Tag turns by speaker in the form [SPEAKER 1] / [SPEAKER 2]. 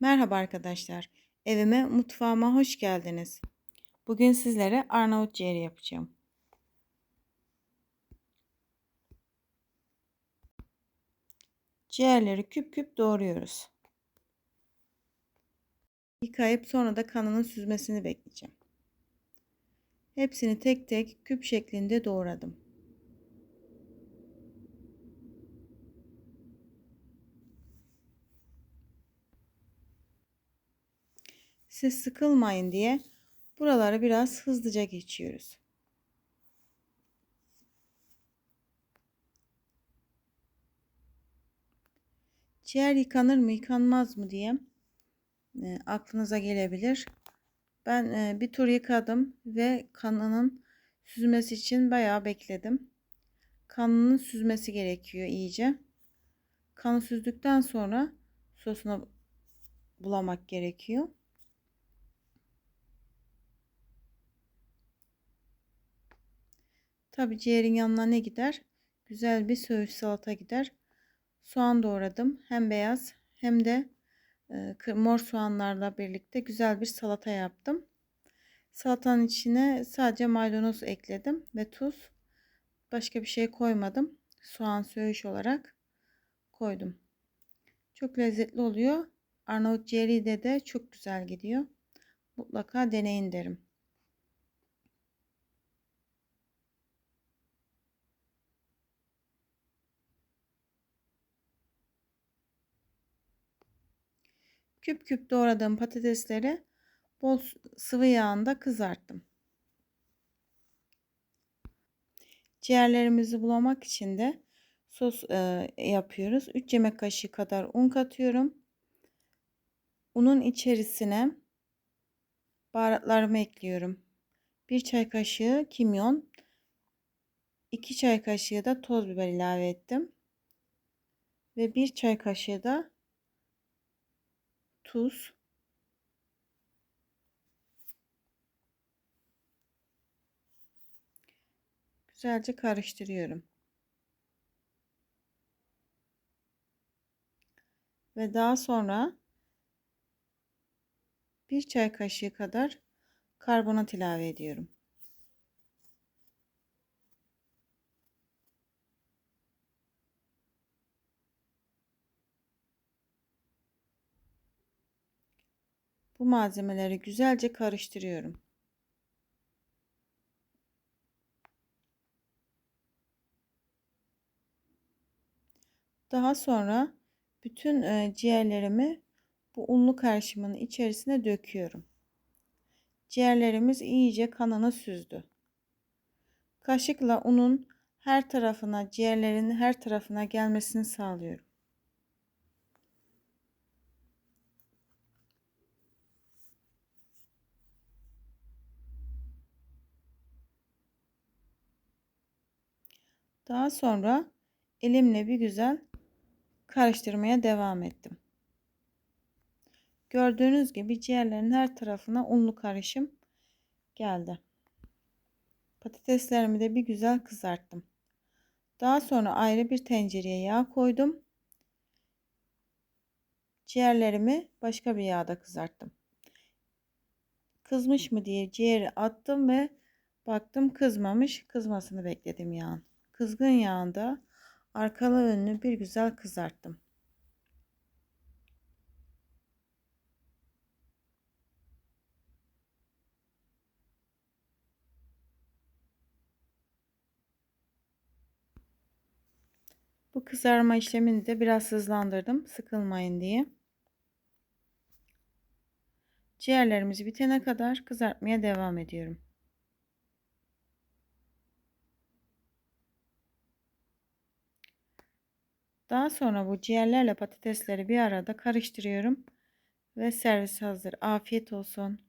[SPEAKER 1] Merhaba arkadaşlar. Evime, mutfağıma hoş geldiniz. Bugün sizlere Arnavut ciğeri yapacağım. Ciğerleri küp küp doğruyoruz. Yıkayıp sonra da kanının süzmesini bekleyeceğim. Hepsini tek tek küp şeklinde doğradım. Siz sıkılmayın diye buraları biraz hızlıca geçiyoruz. Ciğer yıkanır mı yıkanmaz mı diye e, aklınıza gelebilir. Ben e, bir tur yıkadım ve kanının süzmesi için bayağı bekledim. Kanının süzmesi gerekiyor iyice. Kanı süzdükten sonra sosuna bulamak gerekiyor. Tabi ciğerin yanına ne gider? Güzel bir söğüş salata gider. Soğan doğradım. Hem beyaz hem de e, mor soğanlarla birlikte güzel bir salata yaptım. Salatanın içine sadece maydanoz ekledim ve tuz. Başka bir şey koymadım. Soğan söğüş olarak koydum. Çok lezzetli oluyor. Arnavut ciğeri de de çok güzel gidiyor. Mutlaka deneyin derim. Küp küp doğradığım patatesleri bol sıvı yağında kızarttım. Ciğerlerimizi bulamak için de sos e, yapıyoruz. 3 yemek kaşığı kadar un katıyorum. Unun içerisine baharatlarımı ekliyorum. 1 çay kaşığı kimyon, 2 çay kaşığı da toz biber ilave ettim. Ve 1 çay kaşığı da tuz, güzelce karıştırıyorum. Ve daha sonra bir çay kaşığı kadar karbonat ilave ediyorum. Bu malzemeleri güzelce karıştırıyorum. Daha sonra bütün e, ciğerlerimi bu unlu karışımın içerisine döküyorum. Ciğerlerimiz iyice kanını süzdü. Kaşıkla unun her tarafına, ciğerlerin her tarafına gelmesini sağlıyorum. Daha sonra elimle bir güzel karıştırmaya devam ettim. Gördüğünüz gibi ciğerlerin her tarafına unlu karışım geldi. Patateslerimi de bir güzel kızarttım. Daha sonra ayrı bir tencereye yağ koydum. Ciğerlerimi başka bir yağda kızarttım. Kızmış mı diye ciğeri attım ve baktım kızmamış. Kızmasını bekledim yağın. Kızgın yağında arkalı önlü bir güzel kızarttım. Bu kızarma işlemini de biraz hızlandırdım sıkılmayın diye. Ciğerlerimizi bitene kadar kızartmaya devam ediyorum. Daha sonra bu ciğerlerle patatesleri bir arada karıştırıyorum ve servis hazır. Afiyet olsun.